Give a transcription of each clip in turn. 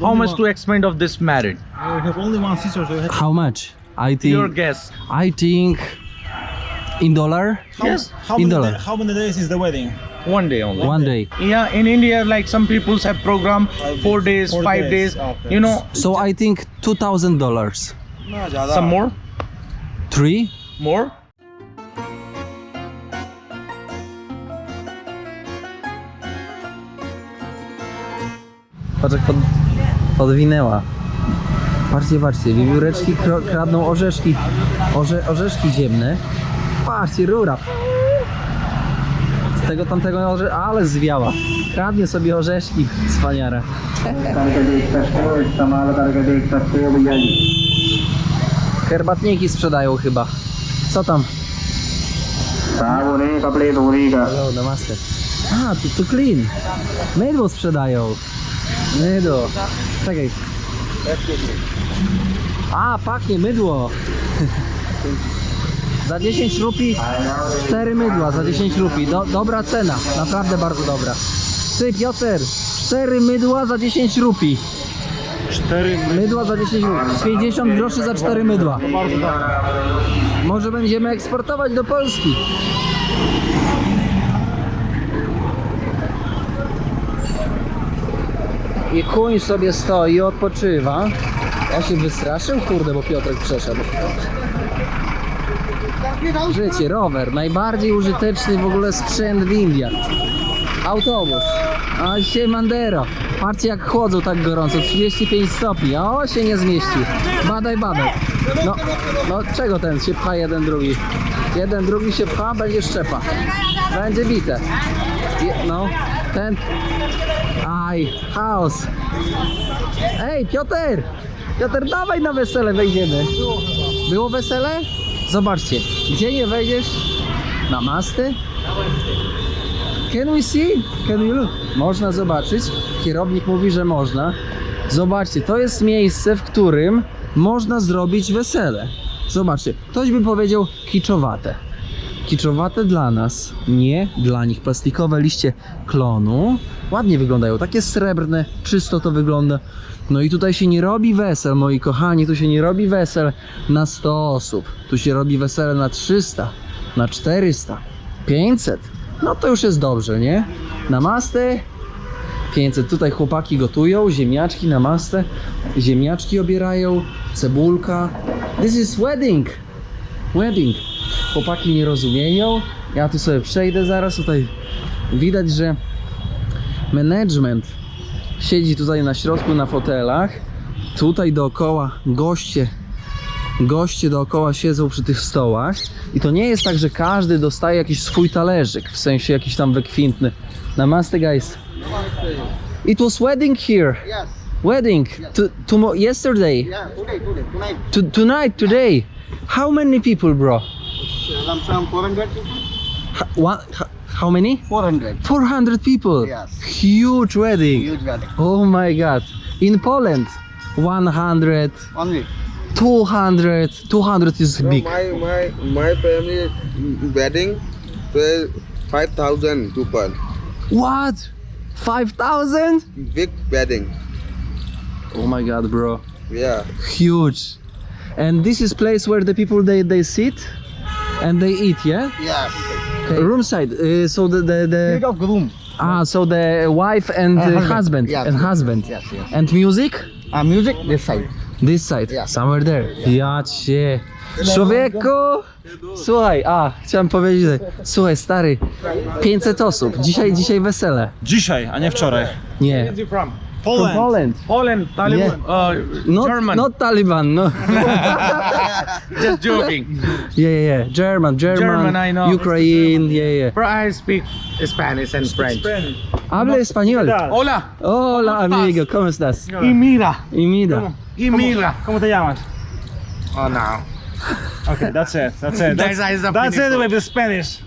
how much to expend of this marriage? I have only one sister, so I have How much? I think. Your guess. I think in dollar Yes. how In many, dollar. da- how many days is the wedding? One day only. one day. Yeah, in India, like some people have program four days, Four five days, days. Ah, okay. You know, So I think two thousand dollars. some more, Three? more. Patrz podwinęła. Patrzcie, patrzcie, wiewióreczki kradną orzeszki, orze, orzeszki ziemne. Patrzcie, rura. Z tego tamtego orze... ale zwiała. Kradnie sobie orzeszki, cwaniara. Herbatniki sprzedają chyba. Co tam? Hello, namaste. A, tu, tu clean. Mydło sprzedają. Mydło. Czekaj. A, pachnie mydło. Za 10 rupi 4 mydła, za 10 rupi. Do, dobra cena, naprawdę bardzo dobra. Ty Piotr, 4 mydła za 10 rupi. Cztery Mydła za 10 rupi. 50 groszy za 4 mydła. Może będziemy eksportować do Polski. I kuń sobie stoi odpoczywa. Ja się wystraszył, kurde, bo Piotrek przeszedł. Życie, rower, najbardziej użyteczny w ogóle sprzęt w Indiach. Autobus. A dzisiaj Mandero. Patrzcie jak chłodzą tak gorąco, 35 stopni. O, się nie zmieści. Badaj, badaj. No, no czego ten się pcha jeden drugi? Jeden drugi się pcha, będzie szczepa. Będzie bite. No, ten. Aj, chaos. Ej, Piotr! Piotr, dawaj na wesele wejdziemy. Było wesele? Zobaczcie, gdzie nie wejdziesz? Na masty? Can we see? Can we look? Można zobaczyć. Kierownik mówi, że można. Zobaczcie, to jest miejsce, w którym można zrobić wesele. Zobaczcie, ktoś by powiedział kiczowate. Kiczowate dla nas, nie dla nich. Plastikowe liście klonu. Ładnie wyglądają, takie srebrne, czysto to wygląda. No i tutaj się nie robi wesel, moi kochani, tu się nie robi wesel na 100 osób. Tu się robi wesele na 300, na 400, 500. No to już jest dobrze, nie? Namaste. 500. Tutaj chłopaki gotują, ziemniaczki na. Ziemniaczki obierają, cebulka. This is wedding. Wedding. Chłopaki nie rozumieją. Ja tu sobie przejdę zaraz. Tutaj widać, że management siedzi tutaj na środku na fotelach. Tutaj dookoła goście goście dookoła siedzą przy tych stołach i to nie jest tak, że każdy dostaje jakiś swój talerzyk, w sensie jakiś tam wykwintny. Namaste guys. It was wedding here. Yes. Wedding. To, tomo- yesterday. Yeah, today, today, tonight. To, tonight, today. How many people, bro? Lump sum 400 people? H- one, h- how many? 400. 400 people. Yes. Huge wedding. Huge wedding. Oh my god. In Poland, 100, One week. 200. 200 is No, big. my my my family wedding, so five thousand people. What? 5,000? Big wedding. Oh my god, bro. Yeah. Huge. And this is place where the people they, they sit and they eat, yeah? Yes. Room side. Uh, so the the, the of groom. ah, so the wife and Uh, husband. husband Yes, and yes, husband. Yes, yes. And music? Uh, music this side. This side. Yeah. Somewhere there. Ja cię. Człowieku! Słuchaj, a, chciałem powiedzieć, słuchaj stary, 500 osób, dzisiaj, dzisiaj wesele. Dzisiaj, a nie wczoraj. Nie. You from? Poland. Poland. Poland, Taliban, uh, Not, German. not Taliban, no. Just joking. Yeah, yeah, yeah. German, German, German, I know. Ukraine, yeah, yeah. Bro, I speak Spanish and French. Habla español. Hola. Hola, amigo, ¿cómo estás? Y mira. Y mira. Y mira. ¿Cómo te llamas? Oh, no. Okay, that's it. That's it. That's, that's finito. it with the Spanish.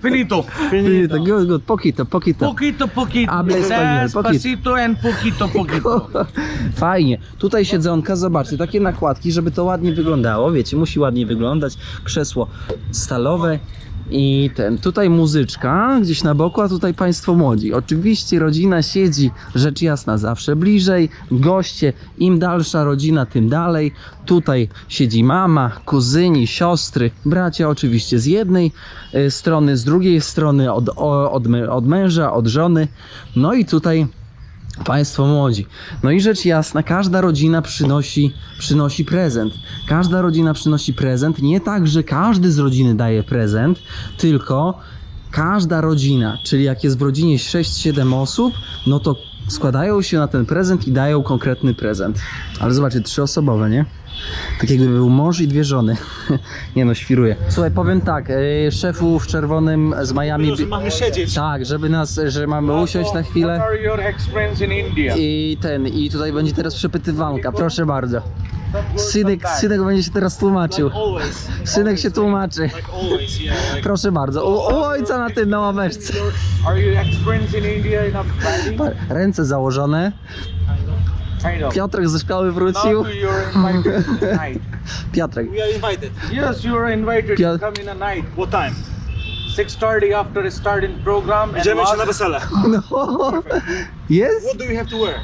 Finito. Finito, good, good. Poquito, poquito. Poquito, poquito. Habla español, poquito. And poquito, poquito. Fajnie. Tutaj siedzonka, zobaczcie, takie nakładki, żeby to ładnie wyglądało. Wiecie, musi ładnie wyglądać. Krzesło stalowe. I ten, tutaj muzyczka gdzieś na boku, a tutaj państwo młodzi. Oczywiście rodzina siedzi, rzecz jasna, zawsze bliżej. Goście, im dalsza rodzina, tym dalej. Tutaj siedzi mama, kuzyni, siostry, bracia oczywiście z jednej e, strony, z drugiej strony od, od, od męża, od żony. No i tutaj Państwo młodzi. No i rzecz jasna, każda rodzina przynosi, przynosi prezent. Każda rodzina przynosi prezent. Nie tak, że każdy z rodziny daje prezent, tylko każda rodzina, czyli jak jest w rodzinie 6-7 osób, no to składają się na ten prezent i dają konkretny prezent. Ale zobaczcie, trzyosobowe, nie? Tak jakby był mąż i dwie żony. nie no, świruję. Słuchaj, powiem tak, yy, szefu w czerwonym z Miami... Że mamy siedzieć. Tak, żeby nas, że mamy usiąść na chwilę. What are your experience in India? I ten, i tutaj będzie teraz przepytywanka, proszę bardzo. Synek, synek będzie się teraz tłumaczył. Always. Synek się tłumaczy. Like always, yeah. Like, Proszę bardzo. U, u ojca na tym, na ławeczce. Are you experienced in India in a wedding? Ręce założone. Kind of. Piotrek ze szkoły Now wrócił. you're invited tonight. Piotrek. we are invited. Yes, you are invited Yeah. to come in a night. What time? 6.30 after starting program. and Idziemy się na wesele. No. Jest? What do we have to wear?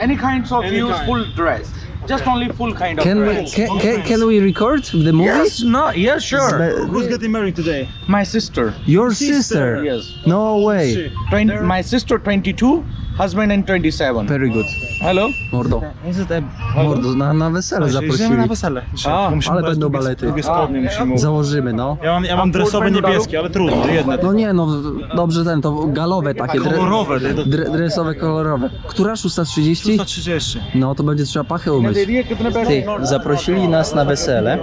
Any kinds of Any use kind. dress. Just only full kind of Can we, can, can, can we record the movie? Yes, no, yes, sure. Be- Who's getting married today? My sister. Your Sister. sister? Yes. No way. She. 20, my sister 22, husband and 27. Very good. Hello? Mordo. Is it a... Mordo, na, na wesele Idziemy zaprosili. na wesele. dzisiaj. A, Musimy ale brać będą długie- balety. Długie spodnie musimy. Założymy, no. Ja mam, ja mam dresowe niebieskie, ale trudno, jedne. No nie, no dobrze ten, to galowe takie. dre- Kolorowe. Dre, dresowe, kolorowe. Która? 630? 130. No to będzie trzeba pachę umyć. Ty, zaprosili nas na wesele.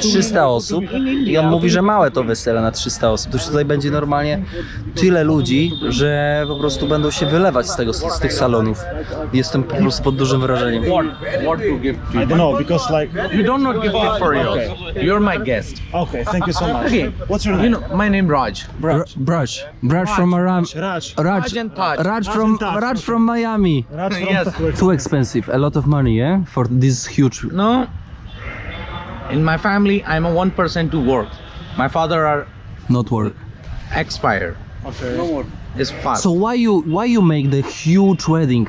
300 osób i on mówi, że małe to wesele na 300 osób. To już tutaj będzie normalnie tyle ludzi, że po prostu będą się wylewać z, tego, z tych salonów. Jestem po prostu pod dużym wrażeniem. I you? don't know, because like... You don't not give it for you. You're my guest. Okay, thank you so much. Okay. What's your You name? know, my name Raj. Raj. Braj. Braj from Aram. Raj. Raj. Raj. Raj from. Raj from Miami. Raj from Yes. Too expensive. A lot of money, yeah? For this huge... No. In my family, I'm a one person to work. My father are Not work. expired. Okay. No more. It's fast. So why you why you make the huge wedding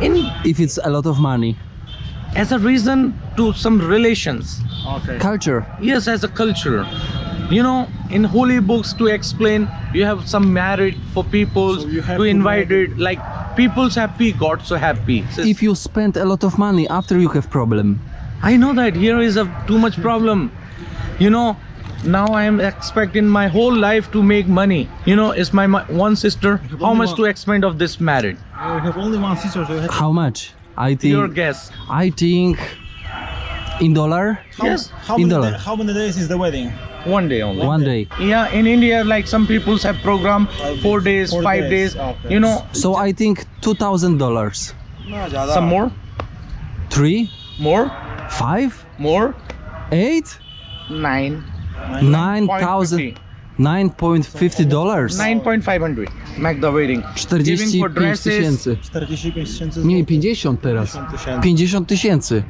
in if it's a lot of money? as a reason to some relations. Okay. Culture. Yes, as a culture. You know, in holy books to explain, you have some merit for people So you have to to invite it. Like people's happy, God's so happy. So If you spend a lot of money after you have problem. I know that here is a too much problem. You know, now I am expecting my whole life to make money. You know, is my, my one sister. How much one. to expend of this marriage? Uh, you have only one sister, so have... How much? I think Your guess. I think in dollar Yes, How In many, dollar. da- how many days is the wedding? one day only. one day. Yeah, in India, like some people have program four days, Four five days, days. okay. You know, So I think two thousand dollars. some more, Three, more, five, more. eight, Nine. nine Point thousand, fifty. nine point fifty dollars. Nine point five hundred. Make the wedding. Giving for 45 dresses. tysięcy. 45 tysięcy Nie, 50 teraz. 50 tysięcy. 50 tysięcy.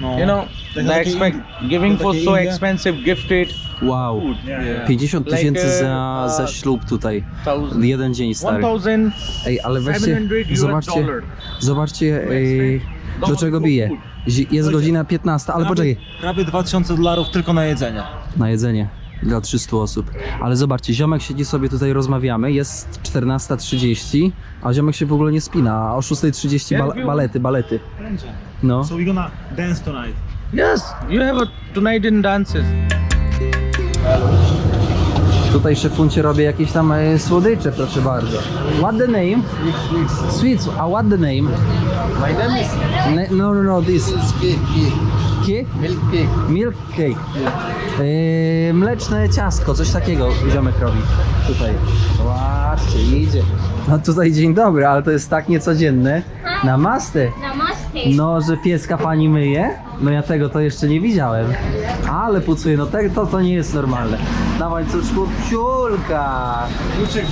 No. You know, Takie they expect giving for takie so expensive gifted Wow. Yeah, yeah. 50 Like, tysięcy uh, za, za uh, ślub tutaj. thousand, Jeden dzień one stary. thousand Ej, ale weźcie, 700 US zobaczcie, dollar. zobaczcie ej, do czego bije. Zi- Jest godzina 15, ale poczekaj, Prawie 2000 dolarów tylko na jedzenie. na jedzenie dla 300 osób. Ale zobaczcie, ziomek siedzi sobie tutaj, rozmawiamy, jest 14.30, a ziomek się w ogóle nie spina, a o 6.30 bal balety, balety. No. So we're gonna dance tonight. Yes, you have a tonight in dances. Tutaj szefuncie robię jakieś tam e, słodycze, proszę bardzo. What the name? Sweets. A what the name? My name is Ne- No, no, no, this. cake, cake, Cake? milk cake. Milk cake. Yy, mleczne ciastko, coś takiego ziomek robi tutaj. Zobaczcie, idzie. No tutaj dzień dobry, ale to jest tak niecodzienne. Namaste. Namaste. No, że pieska pani myje? No ja tego to jeszcze nie widziałem. Ale pucuje, no te, to, to nie jest normalne. Na łańcuszku ciulka. Kluczyk,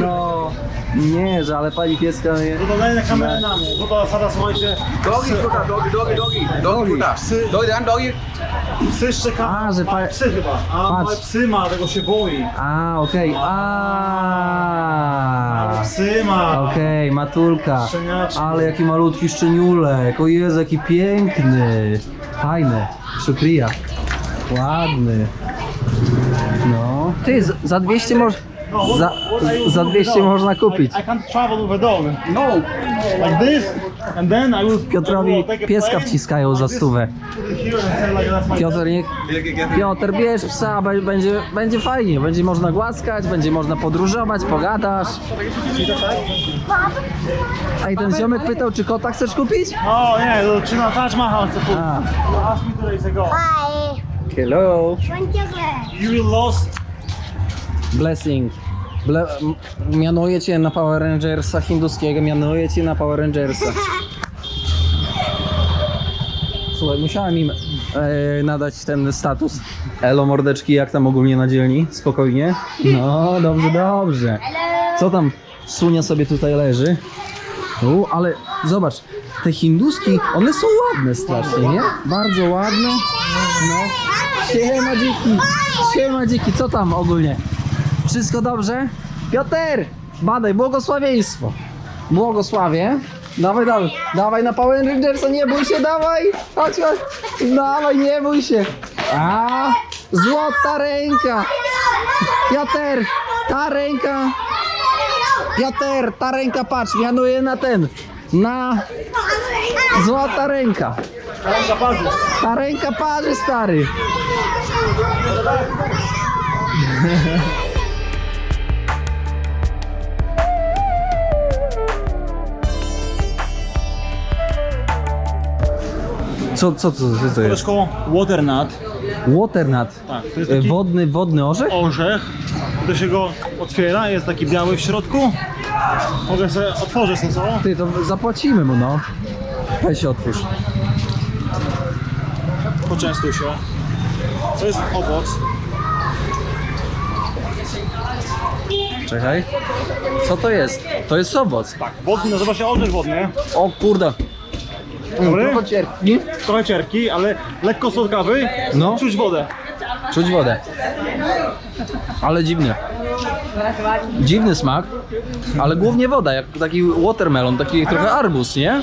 No, Nie, że ale pani pieska... nie- No to daj na kamerę na mnie, bo to zasada, słuchajcie, Doggy, doggy, doggy, doggy, doggy, doggy, psy, doggy, dan doggy. psy szczekają, A, że pa- ma psy chyba, a Patrz. małe psy ma, tego się boi. A, okej, a. Psy ma. Okej, matulka. Szczeniaczki. Ale jaki malutki szczeniulek. O Jezu, jaki piękny. Fajny. Szukria. Ładny. No. Ty, za 200 można... No, Za, za 200 można kupić. I, I can't travel with a dog. No. Like this, and then I will... Piotrowi take a pieska plane, wciskają za like this, stówę. put it here and say like that's my Piotr, nie... Piotr, bierz psa, be- będzie, będzie fajnie. Będzie można głaskać, będzie można podróżować, pogadasz. A i ten ziomek pytał, czy kota chcesz kupić? O nie, Taj Mahal chce pójść. A. Ask me two days ago. Hi. Hello. You lost. Blessing. Ble mianuję cię na Power Rangersa hinduskiego, mianuję cię na Power Rangersa. Słuchaj, musiałem im e, nadać ten status. Elo mordeczki, jak tam ogólnie na dzielni? Spokojnie? No, dobrze, dobrze. Co tam sunia sobie tutaj leży? U, ale zobacz, te hinduski, one są ładne strasznie, nie? Bardzo ładne. No. Siema dziki, siema dziki, co tam ogólnie? Wszystko dobrze? Piotr! Badaj, błogosławieństwo. Błogosławie. Dawaj, dawaj, dawaj na Power Rangersa, nie bój się, dawaj! Chodź, chodź! Dawaj, nie bój się! A, złota ręka! Piotr, ta ręka! Piotr, ta ręka, patrz, mianuję na ten, na złota ręka. Ręka parzy. Ta ręka parzy, stary. Co, co, co, co to jest? Koleżko, waternut. Waternut. Tak, to jest E, taki Wodny, wodny orzech? orzech. To się go otwiera, jest taki biały w środku. Mogę sobie otworzyć ten co? Ty, to zapłacimy mu, no. Weź się otwórz. Poczęstuj się. To jest owoc. Czekaj. Co to jest? To jest owoc. Tak, wodny, nazywa się orzech wodny. O kurde. Dobry? Trochę cierpki. Trochę cierki, ale lekko słodkawy. No. Czuć wodę. Czuć wodę. Ale dziwny. Dziwny smak, ale głównie woda, jak taki watermelon, taki trochę arbuz, nie?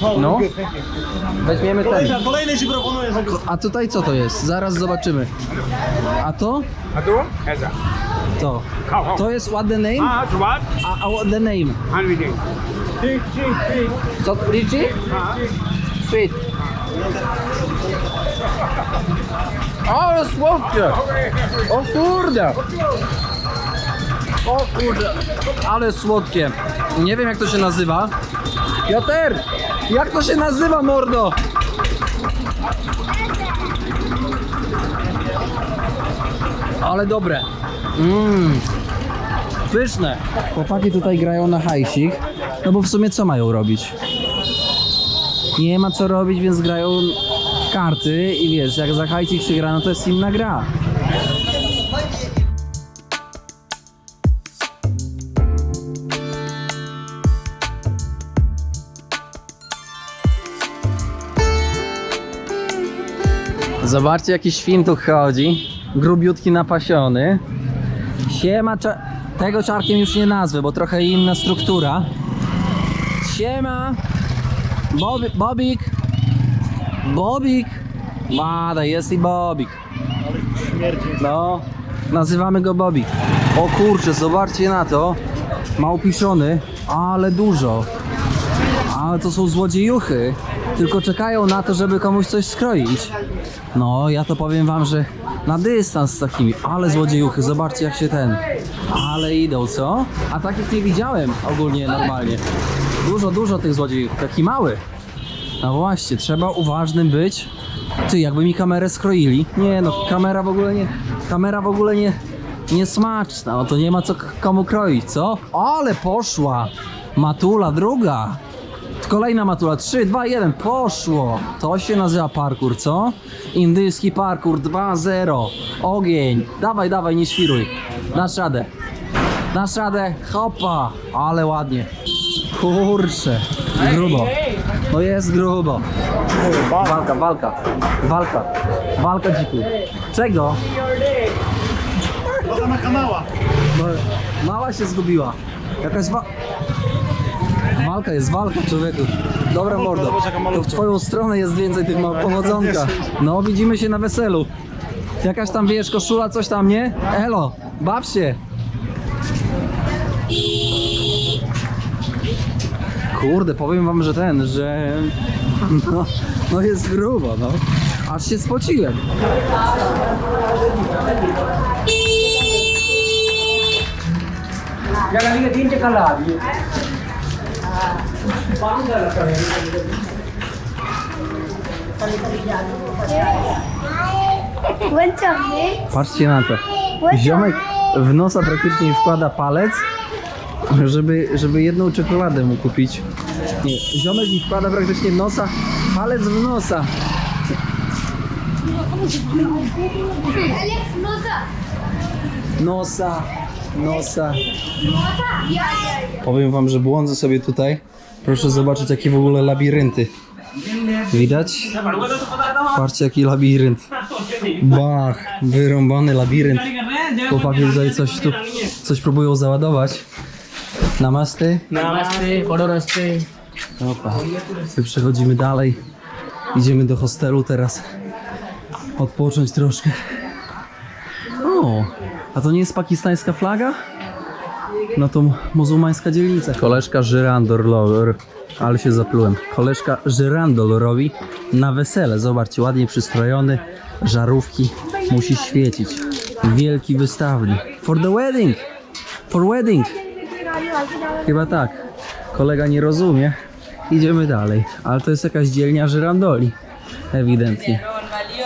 No. Weźmiemy ten. Kolejny, kolejny ci proponuję za A tutaj co to jest? Zaraz zobaczymy. A to? A tu? Esa. To. To jest what the name? Tu what? A, a what the name? Hanviding. Co? Liczy? Sweet. Ale słodkie! O kurde! O kurde! Ale słodkie. Nie wiem jak to się nazywa. Piotr! Jak to się nazywa, mordo? Ale dobre. Mmm. Pyszne. Chłopaki tutaj grają na hajsik. No bo w sumie co mają robić? Nie ma co robić, więc grają w karty i wiesz, jak za hajsik się gra, no to jest inna gra. Zobaczcie jaki świn tu chodzi. Grubiutki napasiony. Siema, cza- tego czarkiem już nie nazwę, bo trochę inna struktura. Siema! Bobi, Bobik! Bobik! Mada, jest i Bobik. No, nazywamy go Bobik. O kurczę, zobaczcie na to. Małpiszony, ale dużo. Ale to są złodziejuchy. Tylko czekają na to, żeby komuś coś skroić. No, ja to powiem wam, że na dystans z takimi, ale złodziejuchy, zobaczcie jak się ten. Ale idą, co? A takich nie widziałem ogólnie normalnie. Dużo, dużo tych złodziejów, taki mały. No właśnie, trzeba uważnym być. Ty, jakby mi kamerę skroili. Nie no, kamera w ogóle nie, kamera w ogóle nie, nie smaczna. No to nie ma co komu kroić, co? Ale poszła. Matula druga. Kolejna matula, 3, 2, 1, poszło! To się nazywa parkour, co? Indyjski parkour 2-0. Ogień. Dawaj, dawaj, nie świruj. Dasz radę. Dasz radę? Hopa! Ale ładnie. Kurczę. Grubo. No jest grubo. Walka, walka. Walka. Walka dziku. Czego? No, mała się zgubiła. Jakaś wa... Walka jest, walka człowieku. Dobra mordo, to w twoją stronę jest więcej tych powodzonka. No widzimy się na weselu. Jakaś tam wiesz, koszula, coś tam, nie? Elo, baw się. Kurde, powiem wam, że ten, że... No, no jest grubo, no. Aż się spociłem. What's up, mate? Patrzcie na to. Ziomek w nosa praktycznie wkłada palec, żeby, żeby jedną czekoladę mu kupić. Nie, ziomek mi wkłada praktycznie w nosa, palec w nosa. Alex, Noza. Nosa, nosa. Yeah. Powiem wam, że błądzę sobie tutaj. Proszę zobaczyć jakie w ogóle labirynty. Widać? Patrzcie jaki labirynt. Bach, wyrąbany labirynt. Chłopaki tutaj coś tu, coś próbują załadować. Namasty. Namaste, Namaste. Opa. My przechodzimy dalej. Idziemy do hostelu teraz. Odpocząć troszkę. O, a to nie jest pakistańska flaga? No to muzułmańska dzielnica. Koleżka Żyrandol, ale się zaplułem. Koleżka Żyrandol robi na wesele. Zobaczcie, ładnie przystrojony, żarówki, musi świecić. Wielki wystawny. For the wedding! For wedding! Chyba tak. Kolega nie rozumie. Idziemy dalej. Ale to jest jakaś dzielnia żyrandoli. Ewidentnie.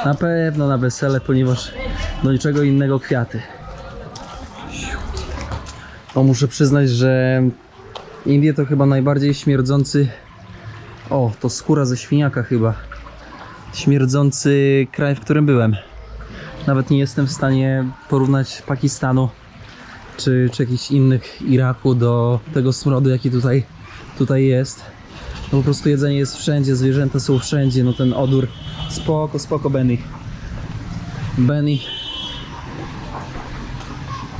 Na pewno na wesele, ponieważ do niczego innego kwiaty. O, muszę przyznać, że Indie to chyba najbardziej śmierdzący. O, to skóra ze świniaka chyba. Śmierdzący kraj, w którym byłem. Nawet nie jestem w stanie porównać Pakistanu czy, czy jakichś innych Iraku do tego smrodu, jaki tutaj, tutaj jest. No po prostu jedzenie jest wszędzie, zwierzęta są wszędzie, no ten odór. Spoko, spoko Benny. Benny.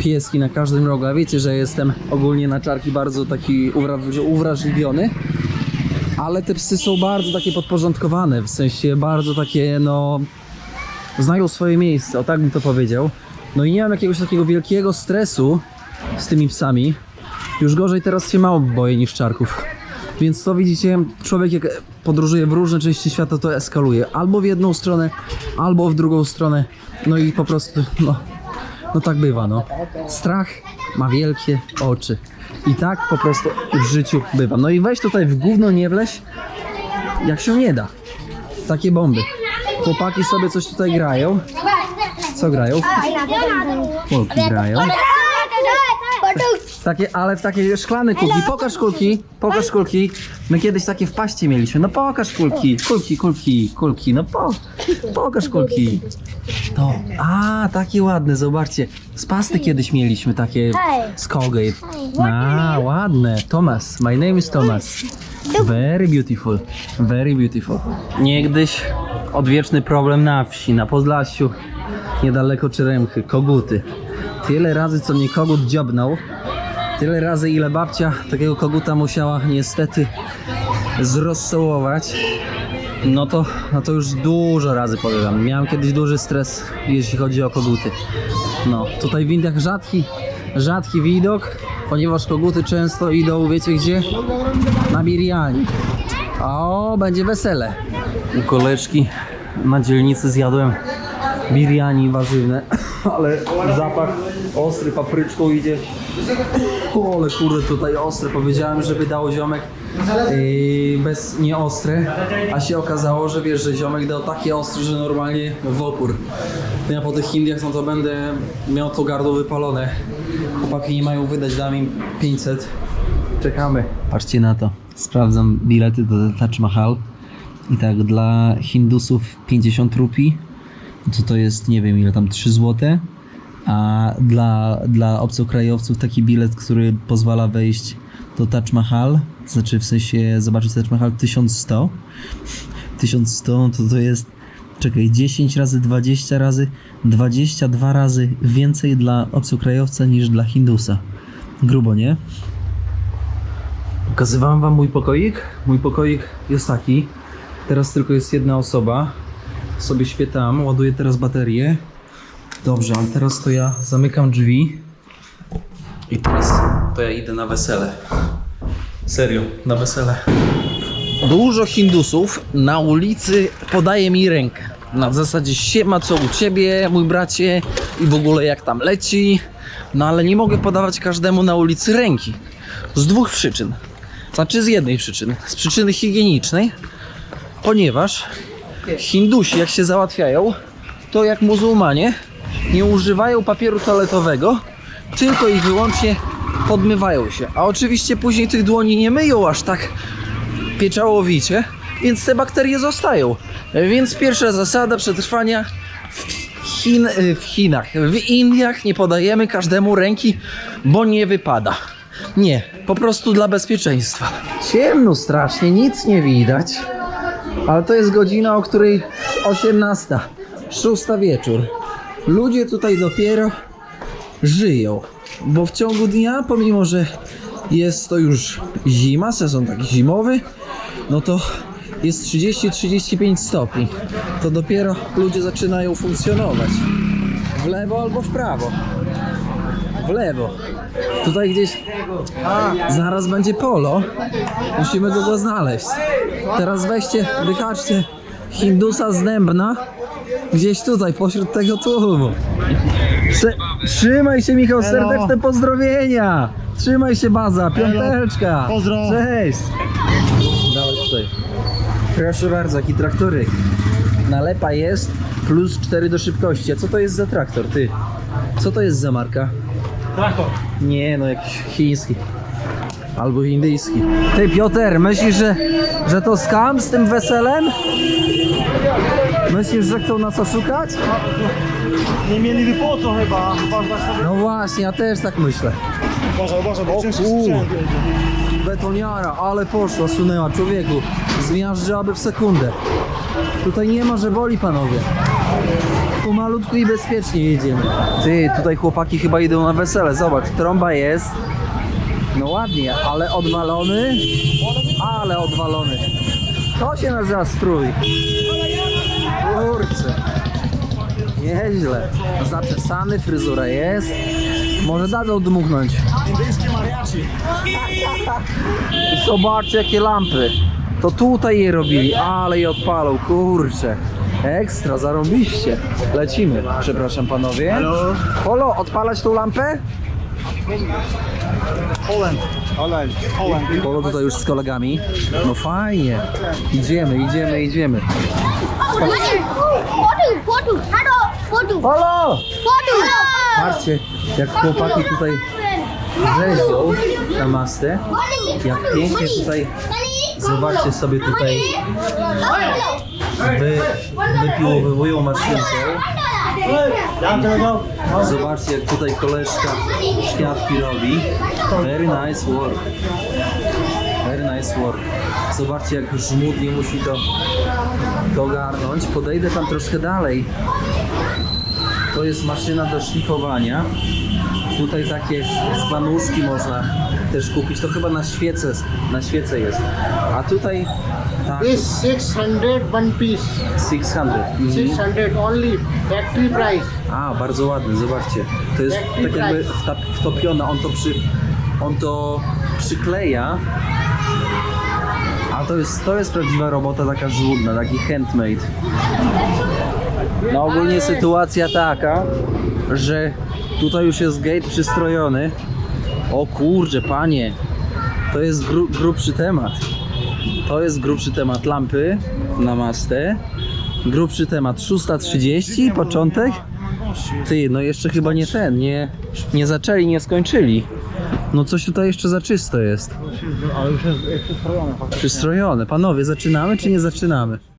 Pieski na każdym rogu, a wiecie, że jestem ogólnie na czarki bardzo taki uwra- uwrażliwiony. Ale te psy są bardzo takie podporządkowane, w sensie bardzo takie, no, znają swoje miejsce, o tak bym to powiedział. No i nie mam jakiegoś takiego wielkiego stresu z tymi psami. Już gorzej teraz się mało boję niż czarków. Więc to widzicie, człowiek jak podróżuje w różne części świata, to eskaluje. Albo w jedną stronę, albo w drugą stronę. No i po prostu, no, no tak bywa, no. Strach ma wielkie oczy. I tak po prostu w życiu bywa. No i weź tutaj w gówno nie wleź, jak się nie da. Takie bomby. Chłopaki sobie coś tutaj grają. Co grają? Kulki grają. Takie, ale w takie szklane kulki. Pokaż kulki, pokaż kulki. My kiedyś takie w paście mieliśmy. No pokaż kulki, kulki, kulki, kulki. No po, pokaż kulki. To, a, takie ładne, zobaczcie. Z pasty kiedyś mieliśmy takie z Colgate. A, ładne. Thomas, my name is Thomas. Very beautiful, very beautiful. Niegdyś odwieczny problem na wsi, na Podlasiu, niedaleko Czeremchy, koguty. Tyle razy, co mnie kogut dziobnął, tyle razy, ile babcia takiego koguta musiała niestety zrosołować, no to, no to już dużo razy powiem. Miałem kiedyś duży stres, jeśli chodzi o koguty. No, tutaj w Indiach rzadki, rzadki widok, ponieważ koguty często idą, wiecie gdzie? Na biryani. O, będzie wesele. U koleżki na dzielnicy zjadłem biryani warzywne, ale zapach ostry papryczką idzie. O, ale kurde, tutaj ostre. Powiedziałem, żeby dał ziomek yy, bez nieostre, a się okazało, że wiesz, że ziomek dał takie ostre, że normalnie w opór. No Ja po tych Indiach, no to będę miał to gardło wypalone. Chłopaki nie mają wydać, dam im 500. Czekamy. Patrzcie na to. Sprawdzam bilety do Taj Mahal. I tak, dla Hindusów 50 rupii. To to jest, nie wiem ile tam, 3 złote. A dla, dla obcokrajowców taki bilet, który pozwala wejść do Taj Mahal, to znaczy w sensie zobaczyć Taj Mahal 1100. 1100 no to to jest, czekaj, 10 razy 20 razy, 22 razy więcej dla obcokrajowca niż dla Hindusa. Grubo, nie? Pokazywałem wam mój pokoik. Mój pokoik jest taki. Teraz tylko jest jedna osoba. Sobie śpię tam, ładuję teraz baterię. Dobrze, ale teraz to ja zamykam drzwi. I teraz to ja idę na wesele. Serio, na wesele. Dużo Hindusów na ulicy podaje mi rękę. Na zasadzie siema co u ciebie, mój bracie i w ogóle jak tam leci. No ale nie mogę podawać każdemu na ulicy ręki. Z dwóch przyczyn. Znaczy z jednej przyczyny. Z przyczyny higienicznej, ponieważ Hindusi jak się załatwiają, to jak muzułmanie nie używają papieru toaletowego, tylko i wyłącznie podmywają się. A oczywiście później tych dłoni nie myją aż tak pieczołowicie, więc te bakterie zostają. Więc pierwsza zasada przetrwania w, Chin, w Chinach, w Indiach nie podajemy każdemu ręki, bo nie wypada. Nie, po prostu dla bezpieczeństwa. Ciemno strasznie, nic nie widać. Ale to jest godzina, o której 18, 6 wieczór. Ludzie tutaj dopiero żyją. Bo w ciągu dnia, pomimo że jest to już zima, sezon taki zimowy, no to jest 30-35 stopni. To dopiero ludzie zaczynają funkcjonować. W lewo albo w prawo. W lewo. Tutaj gdzieś. Zaraz będzie polo. Musimy go, znaleźć. Teraz weźcie, wychaczcie Hindusa z Dębna. Gdzieś tutaj, pośród tego tłumu. Se, trzymaj się Michał, Elo. serdeczne pozdrowienia. Trzymaj się baza, piąteczka. Pozdro. Cześć. Dawaj tutaj. Proszę bardzo, jaki traktoryk. Nalepa jest, plus 4 do szybkości. A co to jest za traktor, ty? Co to jest za marka? Traktor. Nie, no jakiś chiński. Albo indyjski. Ty Piotr, myślisz, że, że to skam z tym weselem? Myślisz, że chcą nas oszukać? Nie mieli po co chyba. Sobie... No właśnie, ja też tak myślę. Uważaj, uważaj, bo sprzęt. Betoniara, ale poszła, sunęła. Człowieku, zmiażdżałaby w sekundę. Tutaj nie ma, że boli panowie. Pomalutku i bezpiecznie jedziemy. Ty, tutaj chłopaki chyba idą na wesele. Zobacz, trąba jest. No ładnie, ale odwalony. Ale odwalony. To się nazywa strój. Kurczę. Nieźle. Zaczesany, fryzura jest. Może dadzą dmuchnąć. Indyjskie mariachi. Zobaczcie jakie lampy. To tutaj je robili, ale je odpalą, kurczę. Ekstra, zarąbiście. Lecimy, przepraszam panowie. Halo. Odpalać tą lampę? Holland. Holland. Holland. Polo tutaj już z kolegami. No fajnie. Idziemy, idziemy, idziemy. Photo, photo, hello, photo, Polo! Patrzcie, jak chłopaki tutaj rzeźbią na mastę. Jak pięknie tutaj, zobaczcie sobie tutaj, wy, wypiłowywują maszynką. Zobaczcie jak tutaj koleżka światki robi. Very nice work. Very nice work. Zobaczcie jak żmudnie musi to, to ogarnąć. Podejdę tam troszkę dalej. To jest maszyna do szlifowania. Tutaj takie spanuszki można też kupić. To chyba na świece, na świece jest. A tutaj This 600 one piece. 600. Mhm. 600 only. Factory price. A, bardzo ładny, zobaczcie. To jest tak jakby wta- wtopione, on to przy, on to przykleja. A to jest, to jest prawdziwa robota taka żmudna, taki handmade. No ogólnie sytuacja taka, że tutaj już jest gate przystrojony. O kurczę, panie, to jest gru, grubszy temat. To jest grubszy temat lampy na mastę. Grubszy temat 6.30, początek. Ty, no jeszcze chyba nie ten, nie, nie zaczęli, nie skończyli. No coś tutaj jeszcze za czysto jest. Ale już jest, jest przystrojone. Przystrojone. Panowie, zaczynamy czy nie zaczynamy?